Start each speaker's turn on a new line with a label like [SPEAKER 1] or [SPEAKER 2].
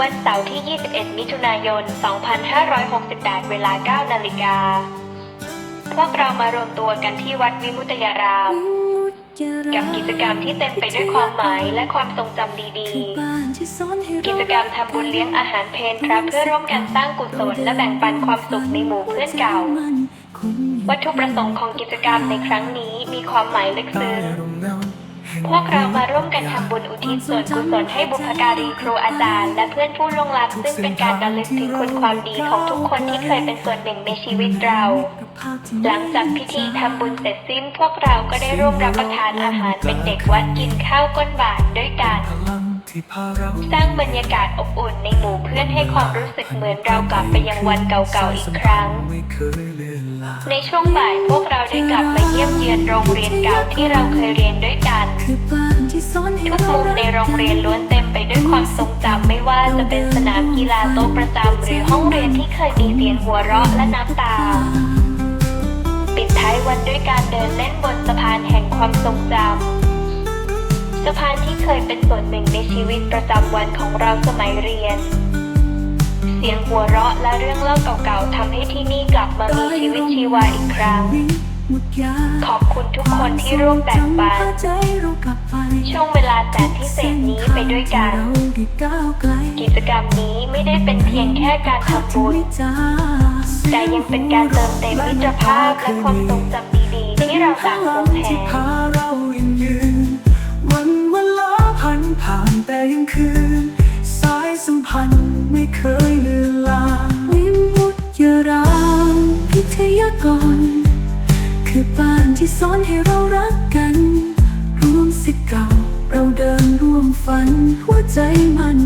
[SPEAKER 1] วันเสาร์ที่ 21 มิถุนายน 2568 เวลา 9 นาฬิกา พวกเรามารวมตัวกันที่วัดวิมุตยาราม กับกิจกรรมที่เต็มไปด้วยความหมายและความทรงจำดีๆ กิจกรรมทำบุญเลี้ยงอาหารเพนพระเพื่อร่วมกันสร้างกุศลและแบ่งปันความสุขในหมู่เพื่อนเก่า วัตถุประสงค์ของกิจกรรมในครั้งนี้มีความหมายลึกซึ้ง พวกเรามาร่วมกันทำบุญอุทิศส่วนกุศลให้บุพการีครูอาจารย์ และเพื่อนผู้ล่วงลับซึ่งเป็นการระลึกถึงคุณความดีของทุกคนที่เคยเป็นส่วนหนึ่งในชีวิตเรา หลังจากพิธีทำบุญเสร็จสิ้น พวกเราก็ได้ร่วมรับประทานอาหารเป็นเด็กวัดกินข้าวก้นบาทด้วยกัน สร้างบรรยากาศอบอุ่นในหมู่เพื่อนให้ความรู้สึกเหมือนเรากลับไปยังวันเก่าๆอีกครั้ง ในช่วงบ่ายพวกเราได้กลับมาเยี่ยมเยือนโรงเรียนเก่าที่เราเคยเรียนด้วยกัน ทุกมุมในโรงเรียนล้วนเต็มไปด้วยความทรงจำไม่ว่าจะเป็นสนามกีฬาโต๊ะประจำหรือห้องเรียนที่เคยมีเสียงหัวเราะและน้ำตา ปิดท้ายวันด้วยการเดินเล่นบนสะพานแห่งความทรงจำสะพานที่เคยเป็นส่วนหนึ่งในชีวิตประจำวันของเราสมัยเรียน เสียงหัวเราะและเรื่องเล่าเก่าๆทำให้ที่นี่กลับมามีชีวิตชีวาอีกครั้ง ขอบคุณทุกคนที่ร่วมแบ่งปันช่วงเวลาแสนพิเศษนี้ไปด้วยกัน กิจกรรมนี้ไม่ได้เป็นเพียงแค่การทำบุญแต่ยังเป็นการเติมเต็มมิตรภาพและความทรงจำดีๆที่เราต่างวงแห
[SPEAKER 2] ที่
[SPEAKER 1] น
[SPEAKER 2] พาเรายังยืนวันเวลาผ่านผ่านแต่ยังคืนสายสัมพันธ์ไม่เคยเลือนลางวิมุตยารามพิทยากรคือบ้าน ที่สอนให้เรารักกันร่วมสิทธิ์เก่า เราเดินร่วมฝันหัวใจมัน